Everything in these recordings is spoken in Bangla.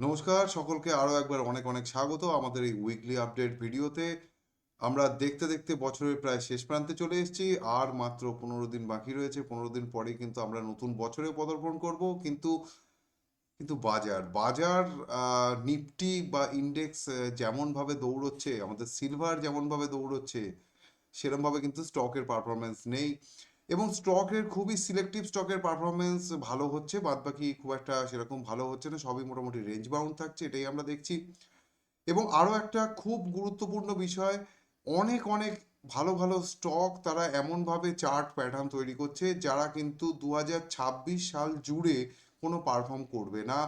নমস্কার, সকলকে আরও একবার অনেক অনেক স্বাগত আমাদের এই উইকলি আপডেট ভিডিওতে। আমরা দেখতে দেখতে বছরের প্রায় শেষ প্রান্তে চলে এসেছি, আর মাত্র পনেরো দিন বাকি রয়েছে। পনেরো দিন পরে কিন্তু আমরা নতুন বছরে পদার্পণ করব। কিন্তু কিন্তু বাজার বাজার নিফটি বা ইন্ডেক্স যেমন ভাবে দৌড়চ্ছে, আমাদের সিলভার যেমন ভাবে দৌড়চ্ছে সেরকম ভাবে কিন্তু স্টকের পারফরমেন্স নেই। এবং স্টকের খুবই সিলেক্টিভ স্টকের পারফরমেন্স ভালো হচ্ছে বাদ বাকি খুব একটা সেরকম ভালো হচ্ছে না, সবই মোটামুটি রেঞ্জ বাউন্ড থাকছে, এটাই আমরা দেখছি। এবং আরও একটা খুব গুরুত্বপূর্ণ বিষয়, অনেক অনেক ভালো ভালো স্টক তারা এমনভাবে চার্ট প্যাটার্ন তৈরি করছে, যারা কিন্তু দু হাজার ছাব্বিশ সাল জুড়ে কোনো পারফর্ম করবে না।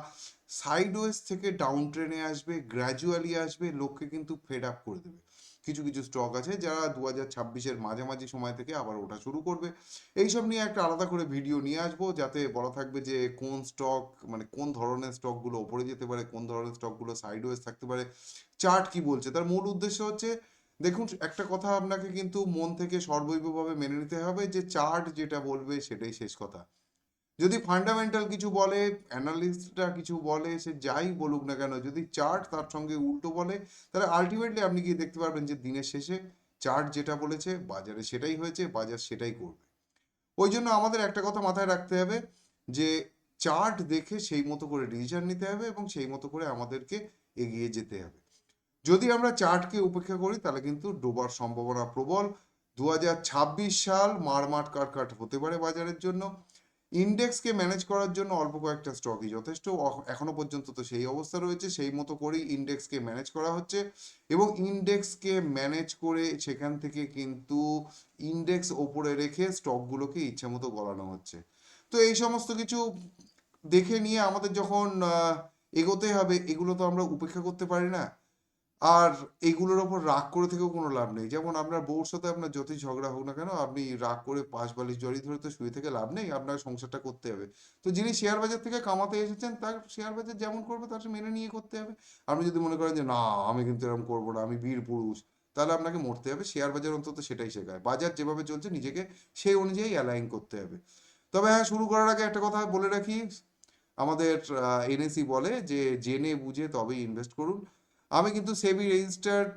সাইডওয়েজ থেকে ডাউন ট্রেনে আসবে গ্র্যাজুয়ালি আসবে, লোককে কিন্তু ফেড আপ করে দেবে। কিছু কিছু স্টক আছে যারা দু হাজার ছাব্বিশের মাঝামাঝি সময় থেকে আবার ওঠা শুরু করবে। এইসব নিয়ে একটা আলাদা করে ভিডিও নিয়ে আসব যাতে বলা থাকবে যে কোন স্টক মানে কোন ধরনের স্টকগুলো ওপরে যেতে পারে, কোন ধরনের স্টকগুলো সাইডওয়েজ থাকতে পারে চার্ট কি বলছে? তার মূল উদ্দেশ্য হচ্ছে, দেখুন, একটা কথা আপনাকে কিন্তু মন থেকে সর্বৈবভাবে মেনে নিতে হবে যে চার্ট যেটা বলবে সেটাই শেষ কথা। যদি ফান্ডামেন্টাল কিছু বলে অ্যানালিস্টরা কিছু বলে, সে যাই বলুক না কেন, যদি চার্ট তার সঙ্গে উল্টো বলে, তাহলে আলটিমেটলি আপনি গিয়ে দেখতে পারবেন যে দিনের শেষে চার্ট যেটা বলেছে, বাজারে সেটাই হয়েছে, বাজার সেটাই করবে। ওই জন্য আমাদের একটা কথা মাথায় রাখতে হবে যে চার্ট দেখে সেই মতো করে ডিসিশন নিতে হবে এবং সেই মতো করে আমাদেরকে এগিয়ে যেতে হবে। যদি আমরা চার্টকে উপেক্ষা করি, তাহলে কিন্তু ডোবার সম্ভাবনা প্রবল। দু হাজার ছাব্বিশ সাল মারমাট কাটকাট হতে পারে বাজারের জন্য। ইন্ডেক্সকে ম্যানেজ করার জন্য অল্প কয়েকটা স্টকই যথেষ্ট। এখনও পর্যন্ত তো সেই অবস্থা রয়েছে, সেই মতো করেই ইন্ডেক্সকে ম্যানেজ করা হচ্ছে। এবং ইন্ডেক্সকে ম্যানেজ করে সেখান থেকে কিন্তু ইন্ডেক্স ওপরে রেখে স্টকগুলোকে ইচ্ছে মতো গলানো হচ্ছে। তো এই সমস্ত কিছু দেখে নিয়ে আমাদের যখন এগোতে হবে, এগুলো তো আমরা উপেক্ষা করতে পারি না। আর এগুলোর ওপর রাগ করে থেকেও কোনো লাভ নেই। যেমন আপনার বউর সাথে আপনার যতই ঝগড়া হোক না কেন, আপনি রাগ করে পাশ বালিশ জড়িয়ে ধরে তো শুয়ে থেকে লাভ নেই, আপনার সংসারটা করতে হবে। তো যিনি শেয়ার বাজার থেকে কামাতে এসেছেন, তার শেয়ার বাজার যেমন করবে, তার মেনে নিয়ে করতে হবে। আপনি যদি মনে করেন যে, না, আমি কিন্তু এরকম করব না, আমি বীর পুরুষ, তাহলে আপনাকে মরতে হবে। শেয়ার বাজার অন্তত সেটাই শেখায়। বাজার যেভাবে চলছে, নিজেকে সেই অনুযায়ী অ্যালাইন করতে হবে। তবে হ্যাঁ শুরু করার আগে একটা কথা বলে রাখি। আমাদের এনএসি বলে যে, জেনে বুঝে তবেই ইনভেস্ট করুন। আমি কিন্তু সেবি রেজিস্টার্ড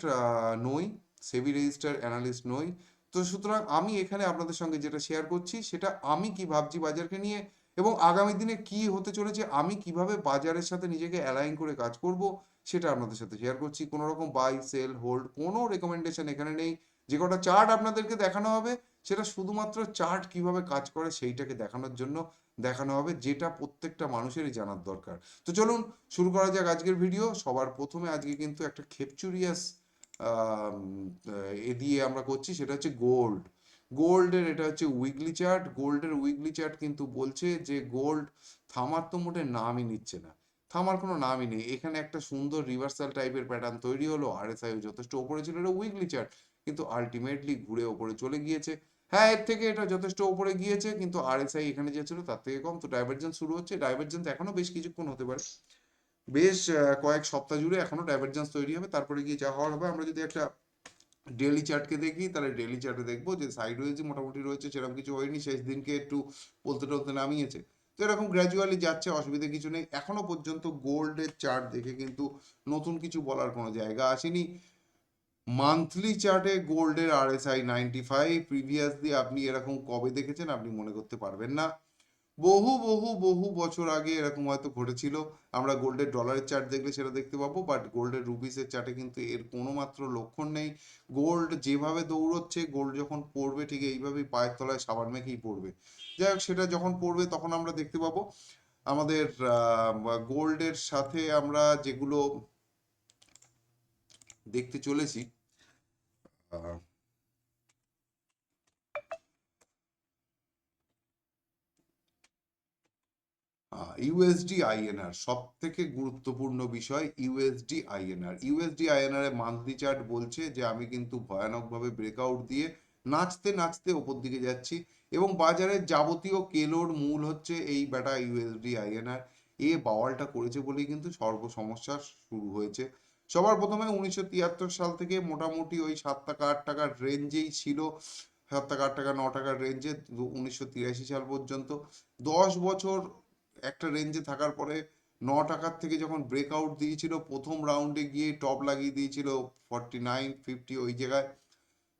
নই সেবি রেজিস্টার্ড অ্যানালিস্ট নই। তো সুতরাং আমি এখানে আপনাদের সঙ্গে যেটা শেয়ার করছি, সেটা আমি কি ভাবছি বাজারকে নিয়ে এবং আগামী দিনে কি হতে চলেছে, আমি কীভাবে বাজারের সাথে নিজেকে অ্যালাইন করে কাজ করব, সেটা আপনাদের সাথে শেয়ার করছি। কোনো রকম বাই সেল হোল্ড কোনো রেকমেন্ডেশন এখানে নেই। যে কটা চার্ট আপনাদেরকে দেখানো হবে সেটা শুধুমাত্র চার্ট কীভাবে কাজ করে সেইটাকে দেখানোর জন্য দেখানো হবে, যেটা প্রত্যেকটা মানুষেরই জানার দরকার। তো চলুন শুরু করা যাক আজকের ভিডিও সবার প্রথমে আজকে কিন্তু একটা খেপচুরিয়াস এ দিয়ে আমরা করছি, সেটা হচ্ছে গোল্ড গোল্ডের এটা হচ্ছে উইকলি চার্ট গোল্ডের উইকলি চার্ট কিন্তু বলছে যে গোল্ড থামার তো মোটে নামই নিচ্ছে না। থামার কোনো নামই নেই। এখানে একটা সুন্দর রিভার্সাল টাইপের প্যাটার্ন তৈরি হলো। আরএসআই যথেষ্ট ওপরে ছিল। এটা উইকলি চার্ট কিন্তু আলটিমেটলি ঘুরে ওপরে চলে গিয়েছে। হ্যাঁ এর থেকে এটা যথেষ্ট উপরে গিয়েছে, কিন্তু আরএসআই এখানে যে ছিল তার থেকে কম। তো ডাইভারজেন্স শুরু হচ্ছে। ডাইভারজেন্স এখনও বেশ কিছুক্ষণ হতে পারে। বেশ কয়েক সপ্তাহ জুড়ে এখনও ডাইভারজেন্স তৈরি হবে। তারপরে গিয়ে যা হওয়ার হবে, আমরা যদি একটা ডেলি চার্টকে দেখি, তাহলে ডেলি চার্টে দেখব যে সাইডওয়েজই মোটামুটি রয়েছে, সেরকম কিছু হয়নি। শেষ দিনকে একটু বলতে টলতে নামিয়েছে। তো এরকম গ্র্যাজুয়ালি যাচ্ছে, অসুবিধা কিছু নেই। এখনও পর্যন্ত গোল্ডের চার্ট দেখে কিন্তু নতুন কিছু বলার কোনো জায়গা আসেনি। মান্থলি চার্টে গোল্ডের আরএসআই নাইনটি ফাইভ প্রিভিয়াসলি আপনি এরকম কবে দেখেছেন আপনি মনে করতে পারবেন না। বহু বহু বহু বছর আগে এরকম হয়তো ঘটেছিল। আমরা গোল্ডের ডলারের চার্ট দেখলে সেটা দেখতে পাবো বাট গোল্ডের রুপিসের চার্টে কিন্তু এর কোনো মাত্র লক্ষণ নেই। গোল্ড যেভাবে দৌড়চ্ছে, গোল্ড যখন পড়বে ঠিক এইভাবেই পায়ের তলায় সাবান মেখেই পড়বে। যাই হোক, সেটা যখন পড়বে তখন আমরা দেখতে পাবো। আমাদের গোল্ডের সাথে আমরা যেগুলো দেখতে চলেছি ইউএসডি আইএনআর সব থেকে গুরুত্বপূর্ণ বিষয় ইউএসডি আইএনআর ইউএসডি আইএনআর এর মান্থলি চার্ট বলছে যে আমি কিন্তু ভয়ানকভাবে ব্রেকআউট দিয়ে নাচতে নাচতে ওপর দিকে যাচ্ছি এবং বাজারের যাবতীয় কেলোর মূল হচ্ছে এই বেটা ইউএসডি আইএনআর এ বাওয়ালটা করেছে বলেই কিন্তু সর্ব সমস্যা শুরু হয়েছে। সবার প্রথমে উনিশশো তিয়াত্তর সাল থেকে মোটামুটি ওই সাত টাকা, আট টাকার রেঞ্জেই ছিল। সাত টাকা, আট টাকা, ন টাকার রেঞ্জে উনিশশো তিরাশি সাল পর্যন্ত। দশ বছর একটা রেঞ্জে থাকার পরে ন টাকার থেকে যখন ব্রেকআউট দিয়েছিল, প্রথম রাউন্ডে গিয়ে টপ লাগিয়ে দিয়েছিল ফর্টি নাইন ফিফটি ওই জায়গায়।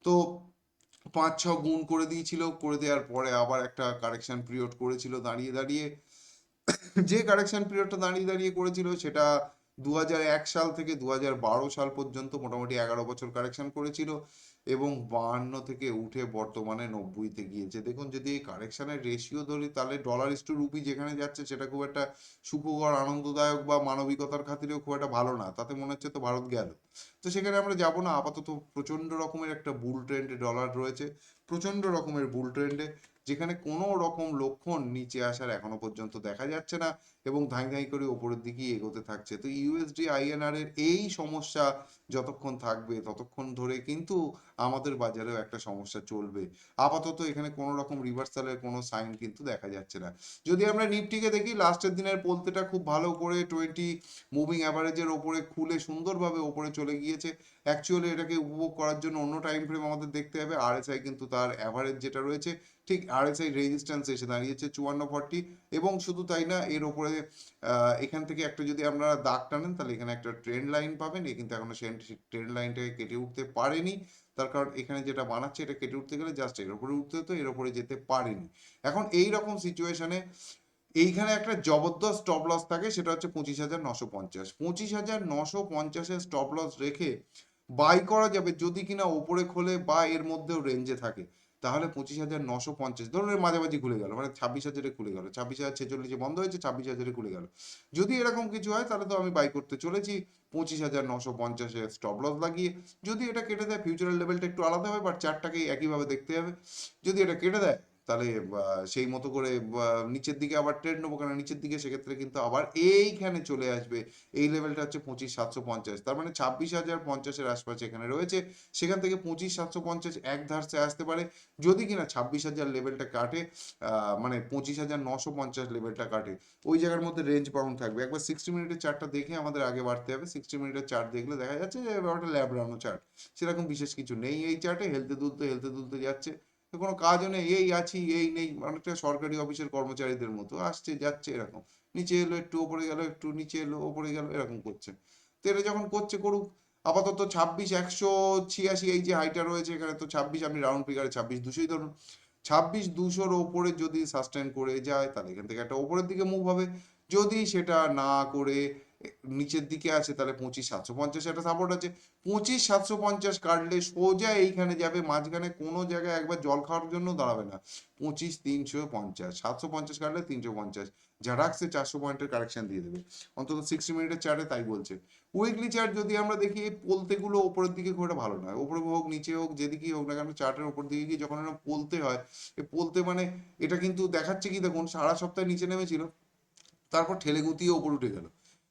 তো পাঁচ, ছ গুণ করে দিয়েছিল। করে দেওয়ার পরে আবার একটা কারেকশন পিরিয়ড করেছিল দাঁড়িয়ে দাঁড়িয়ে। যে কারেকশন পিরিয়ডটা দাঁড়িয়ে দাঁড়িয়ে করেছিল, সেটা দু সাল থেকে দু সাল পর্যন্ত মোটামুটি এগারো বছর কারেকশন করেছিল এবং বাহান্ন থেকে উঠে বর্তমানে নব্বইতে গিয়েছে। দেখুন, যদি এই কারেকশনের রেশিও ধরি, তাহলে ডলার টু রুপি যেখানে যাচ্ছে, সেটা খুব একটা সুখকর, আনন্দদায়ক বা মানবিকতার খাতিরেও খুব একটা ভালো না। তাতে মনে হচ্ছে তো ভারত গেল। তো সেখানে আমরা যাব না, আপাতত প্রচণ্ড রকমের একটা বুল ট্রেন্ডে ডলার রয়েছে প্রচণ্ড রকমের বুল ট্রেন্ডে যেখানে কোনো রকম লক্ষণ নিচে আসার এখনও পর্যন্ত দেখা যাচ্ছে না। এবং ধাই ধাই করে ওপরের দিকেই এগোতে থাকছে। তো ইউএসডি আইএনআর এর এই সমস্যা যতক্ষণ থাকবে, ততক্ষণ ধরে কিন্তু আমাদের বাজারেও একটা সমস্যা চলবে। আপাতত এখানে কোনো রকম রিভার্সালের কোনো সাইন কিন্তু দেখা যাচ্ছে না। যদি আমরা নিফটিকে দেখি লাস্টের দিনের পোলতেটা খুব ভালো করে টোয়েন্টি মুভিং অ্যাভারেজের ওপরে খুলে সুন্দরভাবে ওপরে চলে গিয়েছে। অ্যাকচুয়ালি এটাকে উপভোগ করার জন্য অন্য টাইম ফ্রেম আমাদের দেখতে হবে। আরএসআই কিন্তু তার অ্যাভারেজ যেটা রয়েছে, ঠিক আরএসআই রেজিস্ট্যান্স এসে দাঁড়িয়েছে চুয়ান্ন ফর্টি এবং শুধু তাই না, এর ওপরে আহ, এখান থেকে একটা যদি আপনারা দাগ টানেন তাহলে এখানে একটা ট্রেন্ড লাইন পাবেন। এ কিন্তু এখনও সেই ট্রেন্ড লাইনটাকে কেটে উঠতে পারেনি। তার কারণ এখানে যেটা বানাচ্ছে এটা কেটে উঠতে গেলে জাস্ট এর উপরে উঠতে হতো এর উপরে যেতে পারেনি। এখন এই রকম সিচুয়েশনে এইখানে একটা জবরদস্ত স্টপ লস থাকে সেটা হচ্ছে পঁচিশ হাজার নশো পঞ্চাশ। পঁচিশ হাজার নশো পঞ্চাশের স্টপ লস রেখে বাই করা যাবে যদি কিনা ওপরে খোলে বা এর মধ্যেও রেঞ্জে থাকে। তাহলে পঁচিশ হাজার নশো পঞ্চাশ। ধরুন মাঝামাঝি খুলে গেল মানে ছাব্বিশ হাজারে খুলে গেল, ছাব্বিশ হাজার ছেচল্লিশে বন্ধ হয়েছে, ছাব্বিশ হাজারে খুলে গেল। যদি এরকম কিছু হয়, তাহলে তো আমি বাই করতে চলেছি। পঁচিশ হাজার নশো পঞ্চাশে স্টপ লস লাগিয়ে, যদি এটা কেটে দেয় ফিউচারের লেভেলটা একটু আলাদা হবে বাট চারটাকেই একইভাবে দেখতে হবে। যদি এটা কেটে দেয় তাহলে সেই মতো করে নিচের দিকে আবার ট্রেড নেব কেন? নিচের দিকে সেক্ষেত্রে কিন্তু আবার এইখানে চলে আসবে। এই লেভেলটা হচ্ছে পঁচিশ সাতশো পঞ্চাশ। তার মানে ছাব্বিশ হাজার পঞ্চাশের আশপাশে এখানে রয়েছে। সেখান থেকে পঁচিশ সাতশো পঞ্চাশ এক ধারসে আসতে পারে। যদি কিনা ছাব্বিশ হাজার লেভেলটা কাটে মানে পঁচিশ হাজার নশো পঞ্চাশ লেভেলটা কাটে, ওই জায়গার মধ্যে রেঞ্জ বাউন্ড থাকবে। একবার সিক্সটি মিনিটের চার্টটা দেখে আমাদের আগে বাড়তে হবে। সিক্সটি মিনিটের চার্ট দেখলে দেখা যাচ্ছে যে, ব্যাপারটা ল্যাবরানো চার্ট সেরকম বিশেষ কিছু নেই এই চার্টে হেলতে দুলতে হেলতে দুলতে যাচ্ছে। কোনো কাজও নেই, এই আছি, এই নেই। অনেকটা সরকারি অফিসের কর্মচারীদের মতো, আসছে, যাচ্ছে, এরকম। নিচে এলো, একটু ওপরে গেল, একটু নিচে এলো, ওপরে গেল, এরকম করছে। তো এটা যখন করছে করুক, আপাতত ছাব্বিশ, একশো ছিয়াশি, এই যে হাইটা রয়েছে এখানে, তো ছাব্বিশ আপনি রাউন্ড ফিগারে ছাব্বিশ দুশোই ধরুন। ছাব্বিশ দুশোর ওপরে যদি সাস্টেন করে যায়, তাহলে এখান থেকে একটা ওপরের দিকে মুভ হবে। যদি সেটা না করে নিচের দিকে আছে, তাহলে পঁচিশ সাতশো পঞ্চাশ, একটা সাপোর্ট আছে। পঁচিশ সাতশো পঞ্চাশ কাটলে সোজা এইখানে যাবে, মাঝখানে কোনো জায়গায় একবার জল খাওয়ার জন্য দাঁড়াবে না। পঁচিশ তিনশো পঞ্চাশ, সাতশো পঞ্চাশ কাটলে তিনশো পঞ্চাশ, যা রাখছে চারশো পয়েন্টের কারেকশন দিয়ে দেবে। অন্তত সিক্সটি মিনিটের চার্টে তাই বলছে। উইকলি চার্ট যদি আমরা দেখি, এই পোলতেগুলো ওপরের দিকে খুব একটা ভালো নয়। ওপরে হোক, নিচে হোক, যেদিকেই হোক না কেন চার্টের ওপর দিকে গিয়ে যখন এটা পোলতে হয়, এই পোলতে মানে এটা কিন্তু দেখাচ্ছে কি? দেখুন, সারা সপ্তাহে নিচে নেমেছিল, তারপর ঠেলে গুতিয়ে ওপর উঠে গেল।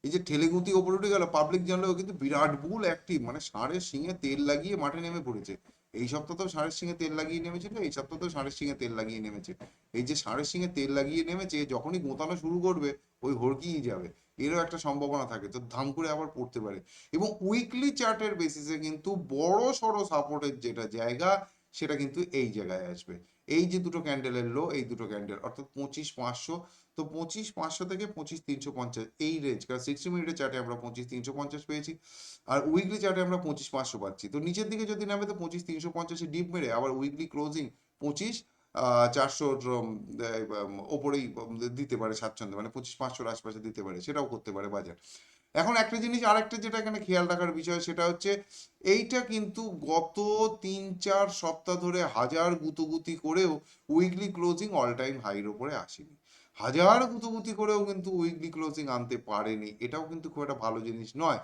এই যে ঠেলে গুতিয়ে ওপর উঠে গেল পাবলিক জানলেও কিন্তু বিরাট বুল অ্যাক্টিভ মানে ষাঁড়ের শিঙে তেল লাগিয়ে মাঠে নেমে পড়েছে। এই সপ্তাহ তো ষাঁড়ের শিঙে তেল লাগিয়ে নেমেছিল, এই সপ্তাহ তো ষাঁড়ের শিঙে তেল লাগিয়ে নেমেছে। এই যে ষাঁড়ের শিঙে তেল লাগিয়ে নেমেছে, যখনই গোতানো শুরু করবে, ওই হড়কিয়ে যাবে। এরও একটা সম্ভাবনা থাকে, তো ধাম করে আবার পড়তে পারে। এবং উইকলি চার্টের বেসিসে কিন্তু বড় সড়ো সাপোর্টের যেটা জায়গা, সেটা কিন্তু এই জায়গায় আসবে। এই যে দুটো ক্যান্ডেলের লো এই দুটো ক্যান্ডেল অর্থাৎ পঁচিশ পাঁচশো তো পঁচিশ পাঁচশো থেকে পঁচিশ তিনশো পঞ্চাশ, এই রেঞ্জ কারণ সিক্সটি মিনিটের চার্টে আমরা পঁচিশ তিনশো পঞ্চাশ পেয়েছি, আর উইকলি চার্টে আমরা পঁচিশ পাঁচশো পাচ্ছি। তো নিচের দিকে যদি নামে তো পঁচিশ তিনশো পঞ্চাশে ডিপ মেরে আবার উইকলি ক্লোজিং পঁচিশ চারশোর ওপরেই দিতে পারে স্বাচ্ছন্দ্য মানে পঁচিশ পাঁচশোর আশপাশে দিতে পারে, সেটাও করতে পারে বাজার। এখন একটা জিনিস আরেকটা যেটা এখানে খেয়াল রাখার বিষয়, সেটা হচ্ছে এইটা কিন্তু গত তিন, চার সপ্তাহ ধরে হাজার গুতুগুতি করেও উইকলি ক্লোজিং অল টাইম হাইর ওপরে আসেনি। হাজার গুতুগুতি করেও কিন্তু উইকলি ক্লোজিং আনতে পারেনি। এটাও কিন্তু খুব একটা ভালো জিনিস নয়।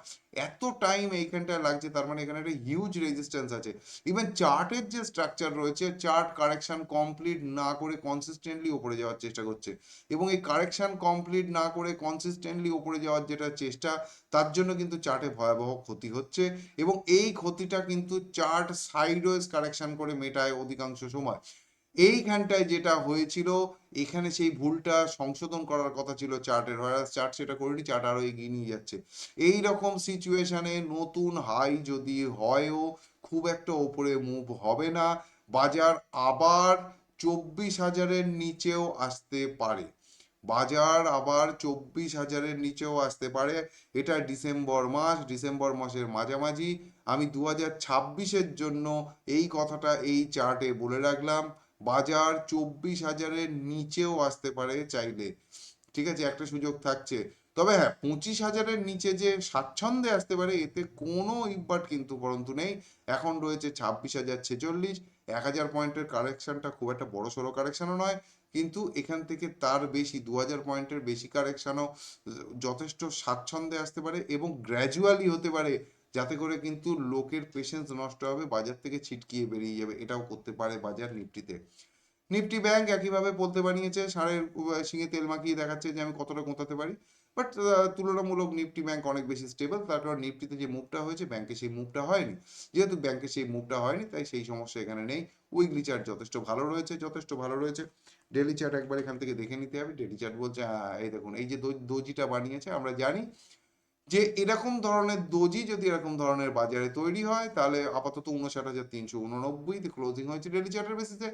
এত টাইম এইখানটায় লাগছে, তার মানে এখানে একটা হিউজ রেজিস্ট্যান্স আছে। ইভেন চার্টের যে স্ট্রাকচার রয়েছে চার্ট কারেকশন কমপ্লিট না করে কনসিস্টেন্টলি ওপরে যাওয়ার চেষ্টা করছে। এবং এই কারেকশন কমপ্লিট না করে কনসিস্টেন্টলি ওপরে যাওয়ার যেটা চেষ্টা, তার জন্য কিন্তু চার্টে ভয়াবহ ক্ষতি হচ্ছে। এবং এই ক্ষতিটা কিন্তু চার্ট সাইডওয়েজ কারেকশন করে মেটায় অধিকাংশ সময়। এইখানটায় যেটা হয়েছিল, এখানে সেই ভুলটা সংশোধন করার কথা ছিল চার্টের, হয় চার্ট সেটা করেনি, চার্ট আরও এগিয়ে নিয়ে যাচ্ছে। এই রকম সিচুয়েশনে নতুন হাই যদি হয়ও, খুব একটা ওপরে মুভ হবে না, বাজার আবার চব্বিশ হাজারের নিচেও আসতে পারে। বাজার আবার চব্বিশ হাজারের নিচেও আসতে পারে। এটা ডিসেম্বর মাস, ডিসেম্বর মাসের মাঝামাঝি। আমি দু হাজার জন্য এই কথাটা এই চার্টে বলে রাখলাম। বাজার চব্বিশ হাজারের নিচেও আসতে পারে চাইলে। ঠিক আছে? একটা সুযোগ থাকছে। তবে হ্যাঁ পঁচিশ হাজারের নিচে যে স্বাচ্ছন্দ্যে আসতে পারে, এতে কোনো ইম্পার্ট কিন্তু পরন্তু নেই। এখন রয়েছে ছাব্বিশ হাজার ছেচল্লিশ। এক হাজার পয়েন্টের কারেকশনটা খুব একটা বড় সড়ো কারেকশনও নয়। কিন্তু এখান থেকে তার বেশি, দু হাজার পয়েন্টের বেশি কারেকশনও যথেষ্ট স্বাচ্ছন্দ্যে আসতে পারে এবং গ্র্যাজুয়ালি হতে পারে যাতে করে কিন্তু লোকের পেশেন্স নষ্ট হবে, বাজার থেকে ছিটকিয়ে বেরিয়ে যাবে, এটাও করতে পারে বাজার নিফটিতে। নিফটি ব্যাংক একইভাবে বলতে বানিয়েছে ষাঁড়ের শিঙে তেল মাখিয়ে দেখাচ্ছে যে আমি কতটা গোঁতাতে পারি। বাট তুলনামূলক নিফটি ব্যাংক অনেক বেশি স্টেবল তার কারণ নিফটিতে যে মুভটা হয়েছে, ব্যাংকে সেই মুভটা হয়নি। যেহেতু ব্যাংকে সেই মুভটা হয়নি, তাই সেই সমস্যা এখানে নেই। উইকলি চার্ট যথেষ্ট ভালো রয়েছে, যথেষ্ট ভালো রয়েছে। ডেলি চার্ট একবার এখান থেকে দেখে নিতে হবে। ডেলি চার্ট বলছে এই দেখুন, এই যে দো- দোজিটা বানিয়েছে, আমরা জানি যে এরকম ধরনের দোজি যদি এরকম ধরনের বাজারে তৈরি হয়, তাহলে আপাতত উনষাট হাজার তিনশো উননব্বই ক্লোজিং হয়েছে ডেলি চার্টের বেসিসে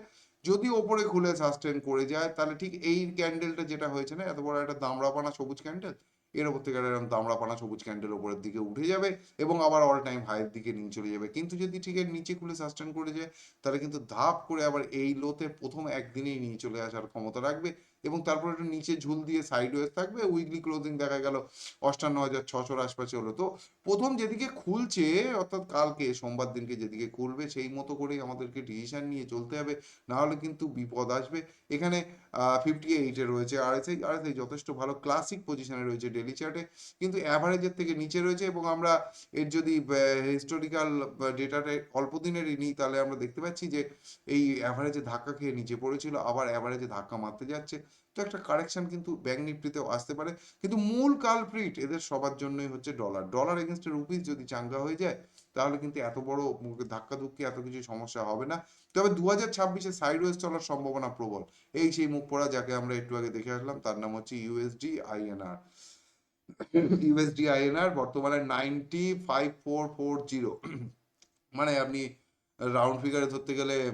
যদি ওপরে খুলে সাস্টেন করে যায়, তাহলে ঠিক এই ক্যান্ডেলটা যেটা হয়েছে না, এত বড় একটা দামড়াপানা সবুজ ক্যান্ডেল এর ওপর থেকে এরকম দামড়াপানা সবুজ ক্যান্ডেল ওপরের দিকে উঠে যাবে এবং আবার অল টাইম হাইয়ের দিকে নিয়ে চলে যাবে। কিন্তু যদি ঠিক এর নিচে খুলে সাস্টেন করে যায়, তাহলে কিন্তু ধাপ করে আবার এই লোতে প্রথম একদিনেই নিয়ে চলে আসার ক্ষমতা রাখবে। এবং তারপর একটু নিচে ঝুল দিয়ে সাইড ওয়েজ থাকবে উইকলি ক্লোজিং দেখা গেল অষ্টান্ন হাজার ছশোর আশপাশে হলো। তো প্রথম যেদিকে খুলছে, অর্থাৎ কালকে, সোমবার দিনকে যেদিকে খুলবে, সেই মতো করেই আমাদেরকে ডিসিশন নিয়ে চলতে হবে। না হলে কিন্তু বিপদ আসবে। এখানে ফিফটি এইটে রয়েছে আরএসআই আরএসআই যথেষ্ট ভালো ক্লাসিক পজিশনে রয়েছে ডেলি চার্টে কিন্তু অ্যাভারেজের থেকে নিচে রয়েছে এবং আমরা এর যদি হিস্টোরিক্যাল ডেটাটা অল্প দিনেরই নিই, তাহলে আমরা দেখতে পাচ্ছি যে এই অ্যাভারেজে ধাক্কা খেয়ে নিচে পড়েছিল, আবার অ্যাভারেজে ধাক্কা মারতে যাচ্ছে। তো একটা কারেকশন কিন্তু ব্যাংক নিফটিতেও আসতে পারে। কিন্তু মূল কালপ্রিট এদের সবার জন্যই হচ্ছে ডলার ডলার এগেনস্টে রুপিস যদি চাঙ্গা হয়ে যায়, তাহলে কিন্তু এত বড় ধাক্কা ধুক্কি, এত কিছু সমস্যা হবে না। তবে দু হাজার ছাব্বিশে সাইডওয়েজ চলার সম্ভাবনা প্রবল। এই সেই মুখ পড়া যাকে আমরা একটু আগে দেখে আসলাম, তার নাম হচ্ছে USD I N R U S D I N R বর্তমানে ninety five four four zero মানে আপনি রাউন্ড ফিগারে ধরতে গেলে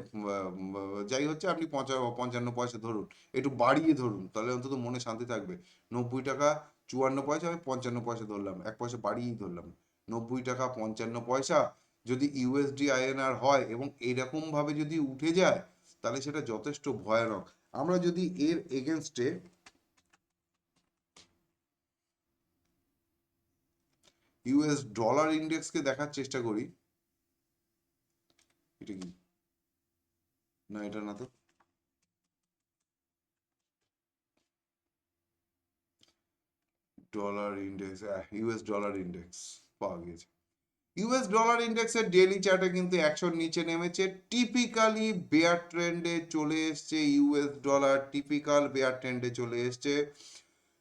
যাই হচ্ছে, আপনি পঞ্চা- পঞ্চান্ন পয়সা ধরুন, একটু বাড়িয়ে ধরুন, তাহলে অন্তত মনে শান্তি থাকবে। নব্বই টাকা চুয়ান্ন পয়সা, আমি পঞ্চান্ন পয়সা ধরলাম, এক পয়সা বাড়িয়েই ধরলাম। নব্বই টাকা পঞ্চান্ন পয়সা যদি ইউএসডি আইএনআর হয় এবং এরকম ভাবে যদি উঠে যায়, তাহলে সেটা যথেষ্ট ভয়ানক। আমরা যদি এর এগেনস্টে ইউএস ডলার ইন্ডেক্সকে দেখার চেষ্টা করি এটা কি? না, এটা না তো। Dollar index U S dollar index পাওয়া গিয়েছে। ইউএস ডলার ইন্ডেক্সের ডেইলি চার্টে কিন্তু একশোর নিচে নেমেছে। টিপিক্যালি বেয়ার ট্রেন্ডে চলে এসছে ইউএস ডলার টিপিক্যাল বেয়ার ট্রেন্ডে চলে এসছে।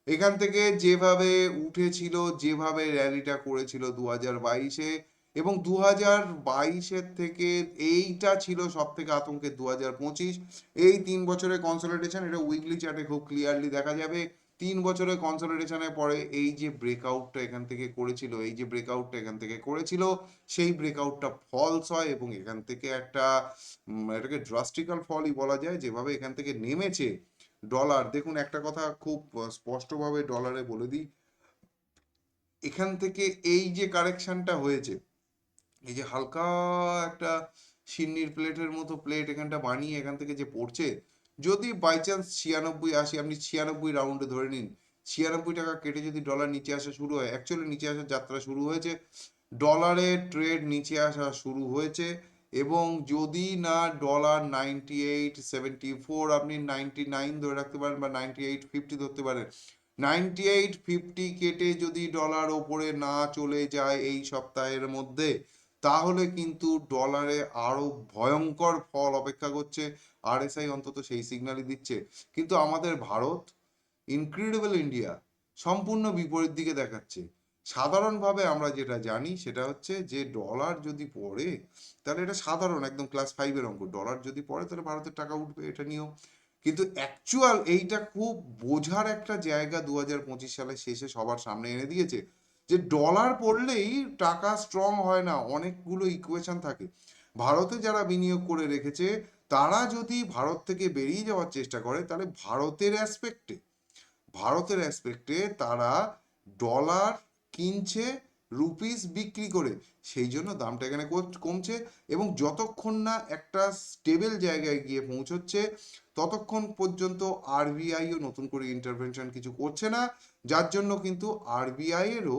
এখান থেকে যেভাবে উঠেছিল, যেভাবে র্যালিটা করেছিল দু হাজার বাইশে এবং দু হাজার বাইশের থেকে এইটা ছিল সব থেকে আতঙ্কের দু হাজার পঁচিশ। এই তিন বছরের কনসলিডেশন এটা উইকলি চার্টে খুব ক্লিয়ারলি দেখা যাবে। তিন বছরের কনসলিডেশনের পরে এই যে ব্রেকআউটটা এখান থেকে করেছিল, এই যে ব্রেকআউটটা এখান থেকে করেছিল, সেই ব্রেকআউটটা ফলস হয় এবং এখান থেকে একটা এটাকে ড্রাস্টিক্যাল ফলই বলা যায়, যেভাবে এখান থেকে নেমেছে ডলার দেখুন, একটা কথা খুব স্পষ্টভাবে ডলারে বলে দিই, এখান থেকে এই যে কারেকশনটা হয়েছে এই যে হালকা একটা সিন্নির প্লেটের মতো প্লেট এখানটা বানিয়ে এখান থেকে যে পড়ছে, যদি বাই চান্স ছিয়ানব্বই আসি, আপনি ছিয়ানব্বই রাউন্ডে ধরে নিন, ছিয়ানব্বই টাকা কেটে যদি ডলার নিচে আসা শুরু হয় অ্যাকচুয়ালি নিচে আসার যাত্রা শুরু হয়েছে ডলারের ট্রেড নিচে আসা শুরু হয়েছে, এবং যদি না dollar ninety eight seventy four আপনি নাইনটি নাইন ধরে রাখতে পারেন বা নাইনটি এইট ফিফটি ধরতে পারেন নাইনটি এইট ফিফটি কেটে যদি ডলার ওপরে না চলে যায় এই সপ্তাহের মধ্যে তাহলে কিন্তু ডলারে আরও ভয়ঙ্কর ফল অপেক্ষা করছে। আরএসআই অন্তত সেই সিগন্যালই দিচ্ছে। কিন্তু আমাদের ভারত ইনক্রেডিবল ইন্ডিয়া সম্পূর্ণ বিপরীত দিকে দেখাচ্ছে। সাধারণভাবে আমরা যেটা জানি সেটা হচ্ছে যে ডলার যদি পড়ে, তাহলে এটা সাধারণ, একদম ক্লাস ফাইভের অঙ্ক। ডলার যদি পড়ে, তাহলে ভারতের টাকা উঠবে, এটা নিয়েও কিন্তু অ্যাকচুয়াল এইটা খুব বোঝার একটা জায়গা দু হাজার পঁচিশ সালের শেষে সবার সামনে এনে দিয়েছে। যে ডলার পড়লেই টাকা স্ট্রং হয় না, অনেকগুলো ইকুয়েশন থাকে। ভারতে যারা বিনিয়োগ করে রেখেছে, তারা যদি ভারত থেকে বেরিয়ে যাওয়ার চেষ্টা করে, তাহলে ভারতের অ্যাসপেক্টে ভারতের অ্যাসপেক্টে তারা ডলার কিনছে রুপিস বিক্রি করে। সেই জন্য দামটা এখানে কমছে এবং যতক্ষণ না একটা স্টেবল জায়গায় গিয়ে পৌঁছচ্ছে, ততক্ষণ পর্যন্ত আরবিআইও নতুন করে ইন্টারভেনশন কিছু করছে না। যার জন্য কিন্তু আরবিআই এরও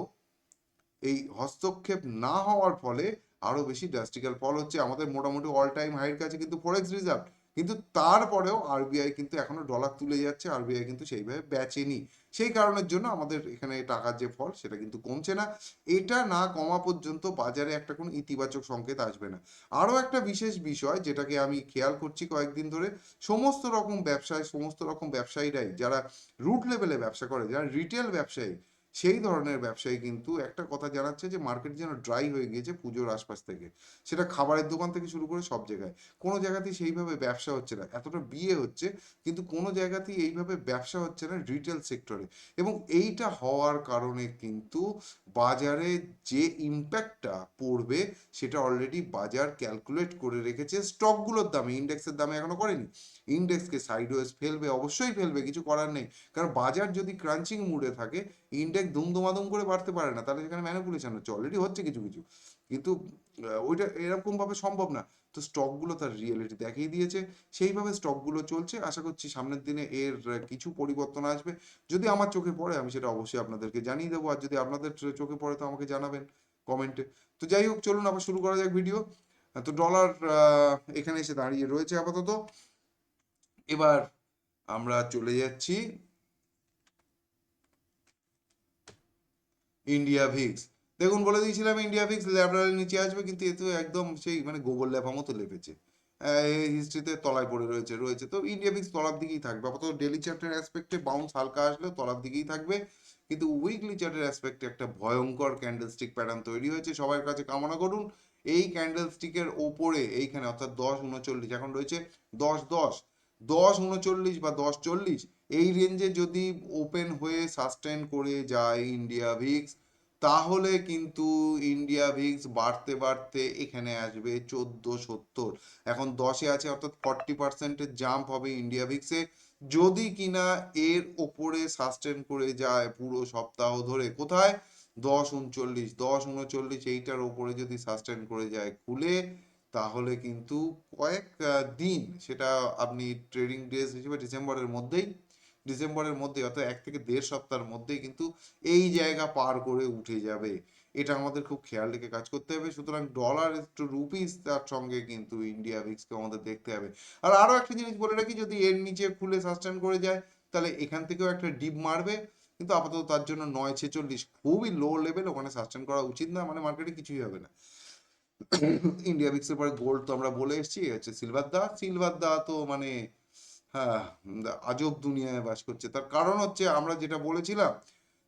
এই হস্তক্ষেপ না হওয়ার ফলে আরও বেশি ড্রাস্টিক্যাল ফল হচ্ছে। আমাদের মোটামুটি অল টাইম হাইয়ের কাছে কিন্তু ফরেক্স রিজার্ভ কিন্তু তারপরেও আরবিআই কিন্তু এখনও ডলার তুলে যাচ্ছে। আরবিআই কিন্তু সেইভাবে বেচেনি। সেই কারণের জন্য আমাদের এখানে টাকার যে ফল সেটা কিন্তু কমছে না। এটা না কমা পর্যন্ত বাজারে একটা কোনো ইতিবাচক সংকেত আসবে না। আরও একটা বিশেষ বিষয় যেটাকে আমি খেয়াল করছি কয়েকদিন ধরে, সমস্ত রকম ব্যবসায়, সমস্ত রকম ব্যবসায়ীরাই, যারা রুট লেভেলে ব্যবসা করে, যারা রিটেল ব্যবসায়ী সেই ধরনের ব্যবসায়ী কিন্তু একটা কথা জানাচ্ছে যে মার্কেট যেন ড্রাই হয়ে গিয়েছে পুজোর আশপাশ থেকে। সেটা খাবারের দোকান থেকে শুরু করে সব জায়গায়। কোনো জায়গাতেই সেইভাবে ব্যবসা হচ্ছে না। এতটা বিয়ে হচ্ছে, কিন্তু কোনো জায়গাতেই এইভাবে ব্যবসা হচ্ছে না রিটেল সেক্টরে এবং এইটা হওয়ার কারণে কিন্তু বাজারে যে ইম্প্যাক্টটা পড়বে, সেটা অলরেডি বাজার ক্যালকুলেট করে রেখেছে। স্টকগুলোর দামে ইন্ডেক্সের দামে এখনও করেনি। ইন্ডেক্সকে সাইডওয়েজ ফেলবে, অবশ্যই ফেলবে, কিছু করার নেই। কারণ বাজার যদি ক্রাঞ্চিং মুডে থাকে ইন্ডেক্স দুমদুমাদুম করে বাড়তে পারে না, তাহলে সেখানে ম্যানিপুলেশন হচ্ছে অলরেডি হচ্ছে কিছু কিছু। কিন্তু ওইটা এরকম ভাবে সম্ভব না। তো স্টকগুলো তার রিয়েলিটি দেখিয়ে দিয়েছে, সেইভাবে স্টকগুলো চলছে। আশা করছি সামনের দিনে এর কিছু পরিবর্তন আসবে। যদি আমার চোখে পড়ে, আমি সেটা অবশ্যই আপনাদেরকে জানিয়ে দেবো। আর যদি আপনাদের চোখে পড়ে, তো আমাকে জানাবেন কমেন্টে। তো যাই হোক, চলুন আবার শুরু করা যাক ভিডিও তো ডলার এখানে এসে দাঁড়িয়ে রয়েছে আপাতত। এবার আমরা চলে যাচ্ছি ইন্ডিয়া ভিক্স দেখুন, বলে দিয়েছিলাম ইন্ডিয়া ভিক্স ল্যাবরালের নিচে আসবে, কিন্তু এ তো একদম সেই মানে গোবর ল্যাপা মতো লেপেছে। এই হিস্ট্রিতে তলায় পড়ে রয়েছে রয়েছে। তো ইন্ডিয়া ভিক্স তলার দিকেই থাকবে। আপাতত ডেলি চার্টের অ্যাসপেক্টে বাউন্স হালকা আসলেও তলার দিকেই থাকবে। কিন্তু উইকলি চার্টের অ্যাসপেক্টে একটা ভয়ঙ্কর ক্যান্ডেলস্টিক প্যাটার্ন তৈরি হয়েছে। সবার কাছে কামনা করুন, এই ক্যান্ডেল ক্যান্ডেলস্টিকের ওপরে এইখানে, অর্থাৎ দশ উনচল্লিশ, এখন রয়েছে দশ দশ। দশ উনচল্লিশ বা দশ চল্লিশ এই রেঞ্জে যদি ওপেন হয়ে সাস্টেন করে যায় ইন্ডিয়া ভিক্স তাহলে কিন্তু ইন্ডিয়া ভিক্স বাড়তে বাড়তে এখানে আসবে চোদ্দ সত্তর। এখন দশে আছে, অর্থাৎ ফর্টি পার্সেন্টের জাম্প হবে ইন্ডিয়া ভিক্সে যদি কিনা এর ওপরে সাস্টেন করে যায় পুরো সপ্তাহ ধরে, কোথায়? দশ উনচল্লিশ দশ উনচল্লিশ এইটার ওপরে যদি সাস্টেন করে যায় খুলে, তাহলে কিন্তু কয়েক দিন, সেটা আপনি ট্রেডিং ডেজ হিসেবে ডিসেম্বরের মধ্যেই ডিসেম্বরের মধ্যে অর্থাৎ এক থেকে দেড় সপ্তাহের মধ্যেই কিন্তু এই জায়গা পার করে উঠে যাবে। এটা আমাদের খুব খেয়াল রেখে কাজ করতে হবে। সুতরাং ডলার একটু রুপিস তার সঙ্গে কিন্তু ইন্ডিয়া ভিক্সকে আমাদের দেখতে হবে। আর আরও একটা জিনিস বলে রাখি, যদি এর নিচে খুলে সাস্টেন করে যায়, তাহলে এখান থেকেও একটা ডিপ মারবে। কিন্তু আপাতত তার জন্য নয় ছেচল্লিশ খুবই লো লেভেল ওখানে সাস্টেন করা উচিত না মানে মার্কেটে কিছুই হবে না। ইন্ডিয়া ভিক্সের পরে গোল্ড তো আমরা বলে এসেছি হচ্ছে সিলভার দা সিলভার দা তো মানে হ্যাঁ আজব দুনিয়ায় বাস করছে। তার কারণ হচ্ছে আমরা যেটা বলেছিলাম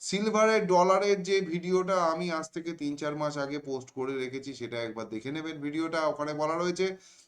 সিলভারের ডলারের যে ভিডিওটা আমি আজ থেকে তিন চার মাস আগে পোস্ট করে রেখেছি, সেটা একবার দেখে নেবেন ভিডিওটা। ওখানে বলা রয়েছে,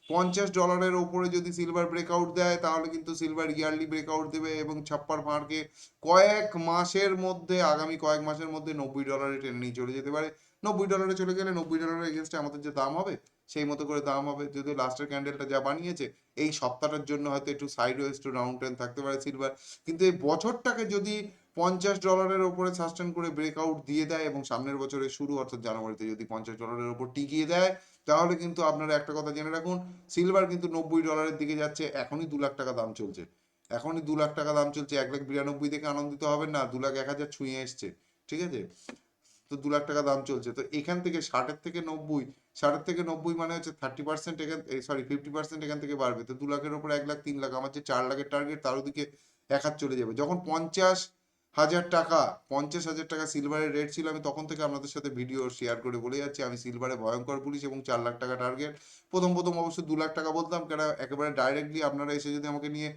পঞ্চাশ ডলারের ওপরে যদি সিলভার ব্রেকআউট দেয়, তাহলে কিন্তু সিলভার ইয়ারলি ব্রেকআউট দেবে এবং ছাপ্পার মার্কে কয়েক মাসের মধ্যে, আগামী কয়েক মাসের মধ্যে নব্বই ডলারে টেনে নিয়ে চলে যেতে পারে। নব্বই ডলারে চলে গেলে নব্বই ডলারের এগেনস্টে আমাদের যে দাম হবে সেই মতো করে দাম হবে। যদি লাস্টের ক্যান্ডেলটা যা বানিয়েছে, এই সপ্তাহটার জন্য হয়তো একটু sideways to round ten থাকতে পারে সিলভার কিন্তু এই বছরটাকে যদি পঞ্চাশ ডলারের ওপরে সাস্টেন করে ব্রেকআউট দিয়ে দেয় এবং সামনের বছরের শুরু, অর্থাৎ জানুয়ারিতে যদি পঞ্চাশ ডলারের ওপর টিকিয়ে দেয়, তাহলে কিন্তু আপনারা একটা কথা জেনে রাখুন সিলভার কিন্তু নব্বই ডলারের দিকে যাচ্ছে, এখনই দু লাখ টাকা দাম চলছে। এখনই দু লাখ টাকা দাম চলছে, এক লাখ বিরানব্বই থেকে আনন্দিত হবেন না, দু লাখ এক হাজার ছুঁয়ে এসছে। ঠিক আছে? তো দু লাখ টাকা দাম চলছে। তো এখান থেকে ষাটের থেকে নব্বই, ষাটের থেকে নব্বই মানে হচ্ছে থার্টি পার্সেন্ট এখান সরি ফিফটি পার্সেন্ট এখান থেকে বাড়বে। তো দু লাখের উপর এক লাখ, তিন লাখ, আমার যে চার লাখের টার্গেট তার ওদিকে এক হাত চলে যাবে। যখন পঞ্চাশ হাজার টাকা, পঞ্চাশ হাজার টাকা সিলভারের রেট ছিল, আমি তখন থেকে আপনাদের সাথে ভিডিও শেয়ার করে বলে যাচ্ছি। আমি সিলভারে ভয়ঙ্কর পুলিশ এবং চার লাখ টাকা টার্গেট প্রথম প্রথম অবশ্য দু লাখ টাকা বলতাম, কেন একেবারে ডাইরেক্টলি আপনারা এসে যদি আমাকে নিয়ে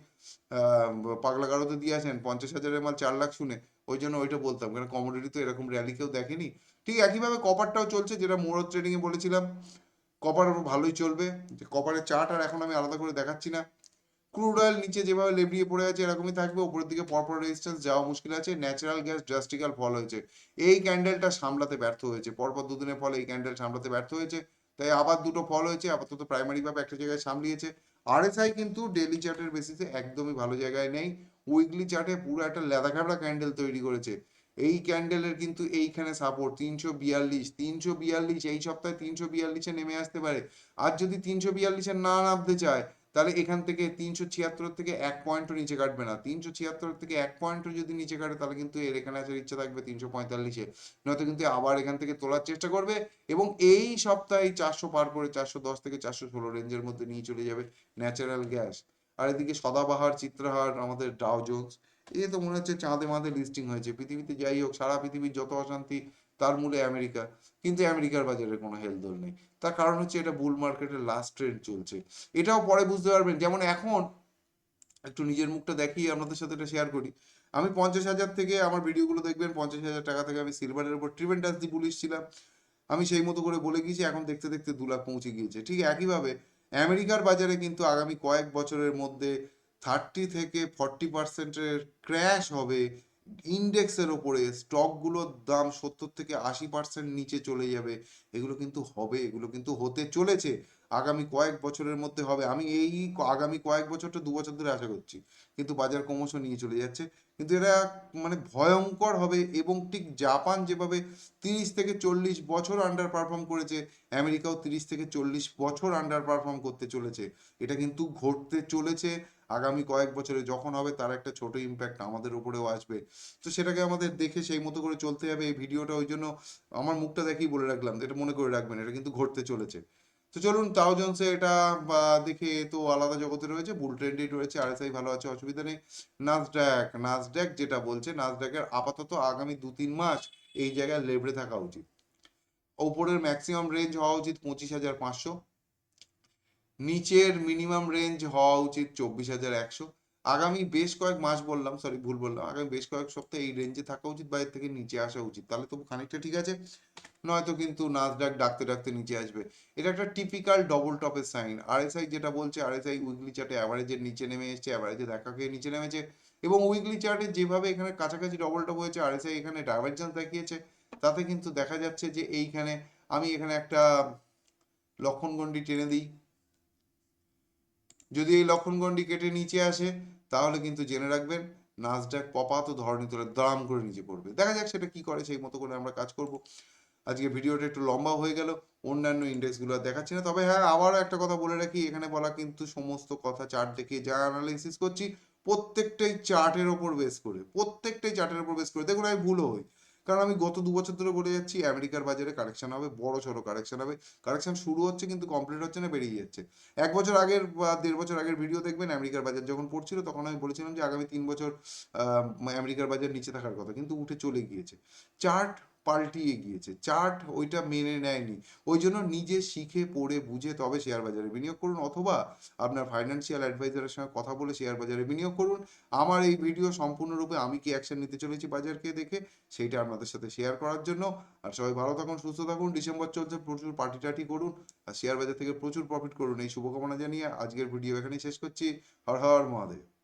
পাগলা গারোতে দিয়ে আসেন, পঞ্চাশ হাজারের মাল চার লাখ শুনে ওই জন্য ওইটা বলতাম। কারণ কমোডিটি তো এরকম র্যালি কেউ দেখেনি। ঠিক একইভাবে কপারটাও চলছে, যেটা মোড় ট্রেডিং এ বলেছিলাম। কপার ভালোই চলবে। যে কপারের চার্ট আর এখন আমি আলাদা করে দেখাচ্ছি না। ক্রুড অয়েল নিচে যেভাবে লেবড়িয়ে পড়ে আছে, এরকমই থাকবে। উপরের দিকে পরপর রেজিস্ট্যান্স যাওয়া মুশকিল আছে। ন্যাচারাল গ্যাস ড্রাস্টিক্যাল ফল হয়েছে। এই ক্যান্ডেলটা সামলাতে ব্যর্থ হয়েছে। পরপর দুদিনের ফলে এই ক্যান্ডেল সামলাতে ব্যর্থ হয়েছে। তাই আবার দুটো ফল হয়েছে। আপাতত প্রাইমারি ভাবে একটা জায়গায় সামলিয়েছে। আরএসআই কিন্তু ডেইলি চার্টের বেসিসে একদমই ভালো জায়গায় নেই। উইকলি চার্টে পুরো একটা লেদা ক্যান্ডেল তৈরি করেছে। এই ক্যান্ডেলের কিন্তু এইখানে সাপোর্ট তিনশো বিয়াল্লিশ তিনশো বিয়াল্লিশ, এই সপ্তাহে তিনশো বিয়াল্লিশে নেমে আসতে পারে। আর যদি তিনশো বিয়াল্লিশে না নামতে চায়, তাহলে এখান থেকে তিনশো ছিয়াত্তর থেকে এক পয়েন্টও নিচে কাটবে না। তিনশো ছিয়াত্তর থেকে এক পয়েন্টও যদি নিচে কাটে, তাহলে কিন্তু এর এখানে আসার ইচ্ছা থাকবে তিনশো পঁয়তাল্লিশে। নয়তো কিন্তু আবার এখান থেকে তোলার চেষ্টা করবে এবং এই সপ্তাহে চারশো পার করে চারশো দশ থেকে চারশো ষোলো রেঞ্জের মধ্যে নিয়ে চলে যাবে ন্যাচারাল গ্যাস আর এদিকে সদাবাহার, চিত্রাহার, আমাদের ডাও জোন্স এই তো মনে হচ্ছে চাঁদে মাদে লিস্টিং হয়েছে। পৃথিবীতে যাই হোক, সারা পৃথিবীর যত অশান্তি, তার মূলে আমেরিকা। কিন্তু আমেরিকার বাজারে কোনো হেলদোল নেই। তার কারণ হচ্ছে এটা বুল মার্কেটের লাস্ট ট্রেন্ড চলছে। এটাও পরে বুঝতে পারবেন। যেমন এখন, একটু নিজের মুখটা দেখিয়ে আপনাদের সাথে এটা শেয়ার করি। আমি পঞ্চাশ হাজার থেকে আমার ভিডিওগুলো দেখবেন, পঞ্চাশ হাজার টাকা থেকে আমি সিলভারের উপর ট্রিভেন্টাস দি পুলিশ ছিলাম। আমি সেই মতো করে বলে গিয়েছি, এখন দেখতে দেখতে দু লাখ পৌঁছে গিয়েছে। ঠিক একইভাবে আমেরিকার বাজারে কিন্তু আগামী কয়েক বছরের মধ্যে থার্টি থেকে ফর্টি পার্সেন্টের ক্র্যাশ হবে। ইন্ডেক্সের ওপরে স্টকগুলোর দাম সত্তর থেকে আশি পার্সেন্ট নিচে চলে যাবে। এগুলো কিন্তু হবে, এগুলো কিন্তু হতে চলেছে। আগামী কয়েক বছরের মধ্যে হবে। আমি এই আগামী কয়েক বছরটা দু বছর ধরে আশা করছি। কিন্তু বাজার ক্রমশ নিয়ে চলে যাচ্ছে। কিন্তু এরা মানে ভয়ঙ্কর হবে এবং ঠিক জাপান যেভাবে তিরিশ থেকে চল্লিশ বছর আন্ডার পারফর্ম করেছে, আমেরিকাও তিরিশ থেকে চল্লিশ বছর আন্ডার পারফর্ম করতে চলেছে। এটা কিন্তু ঘটতে চলেছে। আগামী কয়েক বছরে যখন হবে, তার একটা ছোট ইম্প্যাক্ট আমাদের উপরেও আসবে। তো সেটাকে আমাদের দেখে সেই মতো করে চলতে হবে। এই ভিডিওটা ওই জন্য আমার মুখটা দেখেই বলে রাখলাম, এটা মনে করে রাখবেন, এটা কিন্তু ঘটতে চলেছে। তো চলুন তাও জনসে এটা, বা দেখে, তো আলাদা জগতে রয়েছে বুল ট্রেন্ডেই রয়েছে আরএসআই ভালো আছে, অসুবিধা নেই। নাসড্যাক নাসড্যাক যেটা বলছে নাসড্যাকের আপাতত আগামী দু তিন মাস এই জায়গায় লেবড়ে থাকা উচিত। ওপরের ম্যাক্সিমাম রেঞ্জ হওয়া উচিত পঁচিশ হাজার পাঁচশো। নিচের মিনিমাম রেঞ্জ হওয়া উচিত চব্বিশ হাজার একশো। আগামী বেশ কয়েক মাস বললাম সরি ভুল বললাম, আগামী বেশ কয়েক সপ্তাহে এই রেঞ্জে থাকা উচিত বাইরে থেকে নিচে আসা উচিত। তাহলে তবু খানিকটা ঠিক আছে। নয়তো কিন্তু নাসডাক ডাকতে ডাকতে নিচে আসবে। এটা একটা টিপিক্যাল ডবল টপের সাইন আরএসআই যেটা বলছে আরএসআই উইকলি চার্টে অ্যাভারেজের নিচে নেমে এসেছে অ্যাভারেজে দেখা খেয়ে নিচে নেমেছে এবং উইকলি চার্টে যেভাবে এখানে কাছাকাছি ডবল টপ হয়েছে আরএসআই এখানে ডাইভারজেন্স দেখিয়েছে, তাতে কিন্তু দেখা যাচ্ছে যে এইখানে আমি এখানে একটা লক্ষণগণ্ডি টেনে দিই। যদি এই লক্ষণগণ্ডি কেটে নিচে আসে, তাহলে কিন্তু জেনে রাখবেন নাসডাক পপাত ধরণী তোলে, দাম করে নিচে পড়বে। দেখা যাক সেটা কি করে, সেই মতো করে আমরা কাজ করব। আজকে ভিডিওটা একটু লম্বা হয়ে গেল, অন্যান্য ইন্ডেক্সগুলো দেখাচ্ছি না। তবে হ্যাঁ আবারও একটা কথা বলে রাখি, এখানে বলা কিন্তু সমস্ত কথা চার্ট দেখে যা অ্যানালাইসিস করছি, প্রত্যেকটাই চার্টের ওপর বেস করে, প্রত্যেকটাই চার্টের ওপর বেস করে। দেখুন, আমি ভুলও হই, কারণ আমি গত দু বছর ধরে বলে যাচ্ছি আমেরিকার বাজারে কারেকশন হবে, বড় সড়ো কারেকশন হবে। কারেকশন শুরু হচ্ছে কিন্তু কমপ্লিট হচ্ছে না, বেরিয়ে যাচ্ছে। এক বছর আগের বা দেড় বছর আগের ভিডিও দেখবেন আমেরিকার বাজার যখন পড়ছিল, তখন আমি বলেছিলাম যে আগামী তিন বছর আমেরিকার বাজার নিচে থাকার কথা, কিন্তু উঠে চলে গিয়েছে। চার্ট পাল্টিয়ে গিয়েছে। চার্ট ওইটা মেনে নেয়নি। ওই জন্য নিজে শিখে, পড়ে, বুঝে তবে শেয়ার বাজারে বিনিয়োগ করুন অথবা আপনার ফাইন্যান্সিয়াল অ্যাডভাইজারের সঙ্গে কথা বলে শেয়ার বাজারে বিনিয়োগ করুন। আমার এই ভিডিও সম্পূর্ণরূপে আমি কি অ্যাকশন নিতে চলেছি বাজারকে দেখে সেইটা আপনাদের সাথে শেয়ার করার জন্য। আর সবাই ভালো থাকুন, সুস্থ থাকুন। ডিসেম্বর চলছে, প্রচুর পার্টি টাটি করুন। আর শেয়ার বাজার থেকে প্রচুর প্রফিট করুন। এই শুভকামনা জানিয়ে আজকের ভিডিও এখানেই শেষ করছি। হর হর মহাদেব।